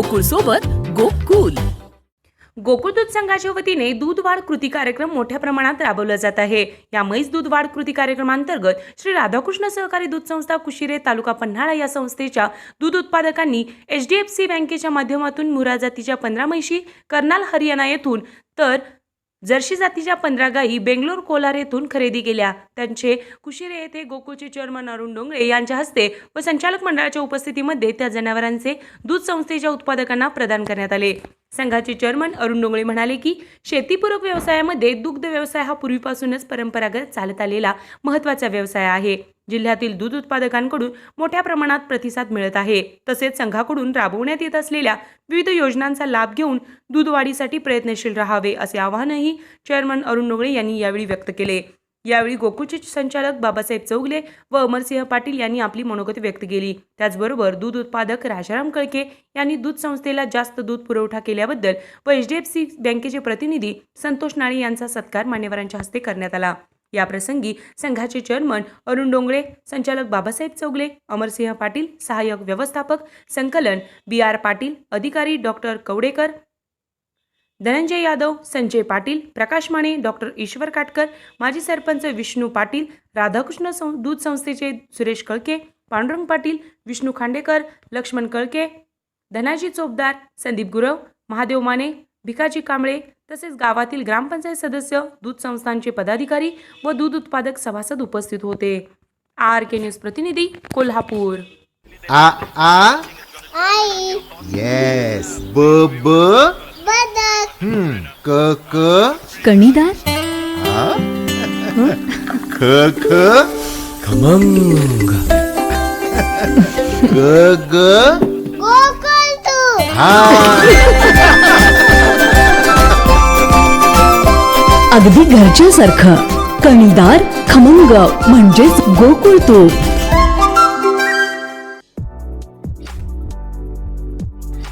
गोकुळ सोबत गोकुल. गोकुळ दूध संघाच्या वतीने दूध वाढ कृती कार्यक्रम मोठ्या प्रमाणात राबवला जात आहे. या म्हैस दूध वाढ कृती कार्यक्रमांतर्गत श्री राधाकृष्ण सहकारी दूध संस्था कुशिरे तालुका पन्हाळा या संस्थेच्या दूध उत्पादकांनी एच डी एफ सी बँकेच्या माध्यमातून मुरा जातीच्या पंधरा म्हैशी कर्नाल हरियाणा येथून तर जर्शी जातीच्या पंधरा गायी बेंगलोर कोलार येथून खरेदी केल्या. त्यांचे कुशिरे येथे गोकुळचे चेअरमन अरुण डोंगळे यांच्या हस्ते व संचालक मंडळाच्या उपस्थितीमध्ये त्या जनावरांचे दूध संस्थेच्या उत्पादकांना प्रदान करण्यात आले. संघाचे चेअरमन अरुण डोंगळे म्हणाले की शेतीपूरक व्यवसायामध्ये दुग्ध व्यवसाय हा पूर्वीपासूनच परंपरागत चालत आलेला महत्त्वाचा व्यवसाय आहे. जिल्ह्यातील दूध उत्पादकांकडून मोठ्या प्रमाणात प्रतिसाद मिळत आहे. तसेच संघाकडून राबवण्यात येत असलेल्या विविध योजनांचा लाभ घेऊन दूध वाढीसाठी प्रयत्नशील राहावे असे आवाहनही चेअरमन अरुण डोंगळे यांनी यावेळी व्यक्त केले. यावेळी गोकुळचे संचालक बाबासाहेब चौगले व अमरसिंह पाटील यांनी आपली मनोगत व्यक्त केली. त्याचबरोबर दूध उत्पादक राजाराम कळके यांनी दूध संस्थेला जास्त दूध पुरवठा केल्याबद्दल व एच डी एफ सी बँकेचे प्रतिनिधी संतोष नाळे यांचा सत्कार मान्यवरांच्या हस्ते करण्यात आला. याप्रसंगी संघाचे चेअरमन अरुण डोंगळे संचालक बाबासाहेब चौगले अमरसिंह पाटील सहाय्यक व्यवस्थापक संकलन बी आर पाटील अधिकारी डॉक्टर कवडेकर धनंजय यादव संजय पाटील प्रकाश माने डॉक्टर ईश्वर काटकर माजी सरपंच विष्णू पाटील राधाकृष्ण सं दूध संस्थेचे सुरेश कळके पांडुरंग पाटील विष्णू खांडेकर लक्ष्मण कळके धनाजी चोपदार संदीप गुरव महादेव माने भिकाजी कांबळे तसेच गावातील ग्रामपंचायत सदस्य दूध संस्थांचे पदाधिकारी व दूध उत्पादक सभासद उपस्थित होते. आर के न्यूज प्रतिनिधी कोल्हापूर. आ आ? आई. येस ब ब? हम्म क क? कणीदार ख ख? खमंग. ग ग? गोकुळ तू हा अगदी घरच्यासारखं. कणीदार खमंग म्हणजेच गोकुळ तूप